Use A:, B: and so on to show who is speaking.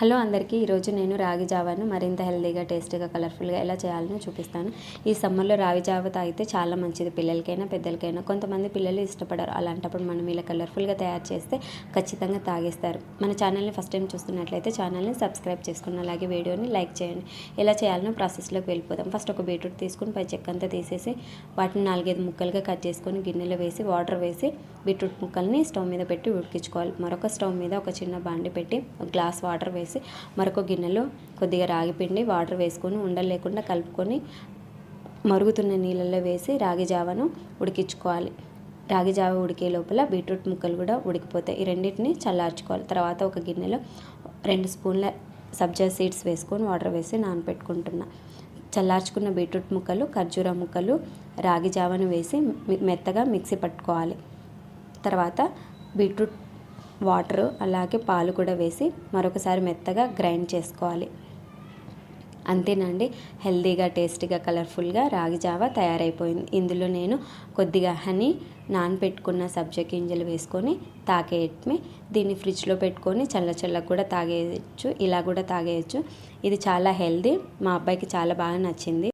A: Hello అందరికీ ఈరోజు నేను రాగి జావాను మరింత హెల్దీగా టేస్టీగా కలర్ఫుల్గా ఎలా చేయాలని చూపిస్తాను. ఈ సమ్మర్లో రాగి జావ తాగితే చాలా మంచిది. పిల్లలకైనా పెద్దలకైనా కొంతమంది పిల్లలు ఇష్టపడరు. అలాంటప్పుడు మనం ఇలా కలర్ఫుల్గా తయారు చేస్తే ఖచ్చితంగా తాగేస్తారు. మన ఛానల్ని ఫస్ట్ టైం చూస్తున్నట్లయితే ఛానల్ని సబ్స్క్రైబ్ చేసుకుని అలాగే వీడియోని లైక్ చేయండి. ఎలా చేయాలనో ప్రాసెస్లోకి వెళ్ళిపోదాం. ఫస్ట్ ఒక బీట్రూట్ తీసుకుని పై చెక్క అంతా తీసేసి వాటిని నాలుగైదు ముక్కలుగా కట్ చేసుకొని గిన్నెలో వేసి వాటర్ వేసి బీట్రూట్ ముక్కల్ని స్టవ్ మీద పెట్టి ఉడికించుకోవాలి. మరొక స్టవ్ మీద ఒక చిన్న బాండి పెట్టి ఒక గ్లాస్ వాటర్ వేసి మరొక గిన్నెలో కొద్దిగా రాగి పిండి వాటర్ వేసుకొని ఉండలు లేకుండా కలుపుకొని మరుగుతున్న నీళ్ళల్లో వేసి రాగి జావను ఉడికించుకోవాలి. రాగి జావ ఉడికే లోపల బీట్రూట్ ముక్కలు కూడా ఉడికిపోతాయి. ఈ రెండింటిని చల్లార్చుకోవాలి. తర్వాత ఒక గిన్నెలో రెండు స్పూన్ల సబ్జా సీడ్స్ వేసుకొని వాటర్ వేసి నానపెట్టుకుంటున్నా. చల్లార్చుకున్న బీట్రూట్ ముక్కలు ఖర్జూర ముక్కలు రాగి జావను వేసి మెత్తగా మిక్సీ పట్టుకోవాలి. తర్వాత బీట్రూట్ వాటర్ అలాగే పాలు కూడా వేసి మరొకసారి మెత్తగా గ్రైండ్ చేసుకోవాలి. అంతేనండి హెల్తీగా టేస్టీగా కలర్ఫుల్గా రాగి జావ తయారైపోయింది. ఇందులో నేను కొద్దిగా హనీ నానపెట్టుకున్న సబ్జా గింజలు వేసుకొని తాగేయటమే. దీన్ని ఫ్రిడ్జ్లో పెట్టుకొని చల్ల చల్లగా కూడా తాగేయచ్చు ఇలా కూడా తాగేయచ్చు. ఇది చాలా హెల్దీ మా అబ్బాయికి చాలా బాగా నచ్చింది.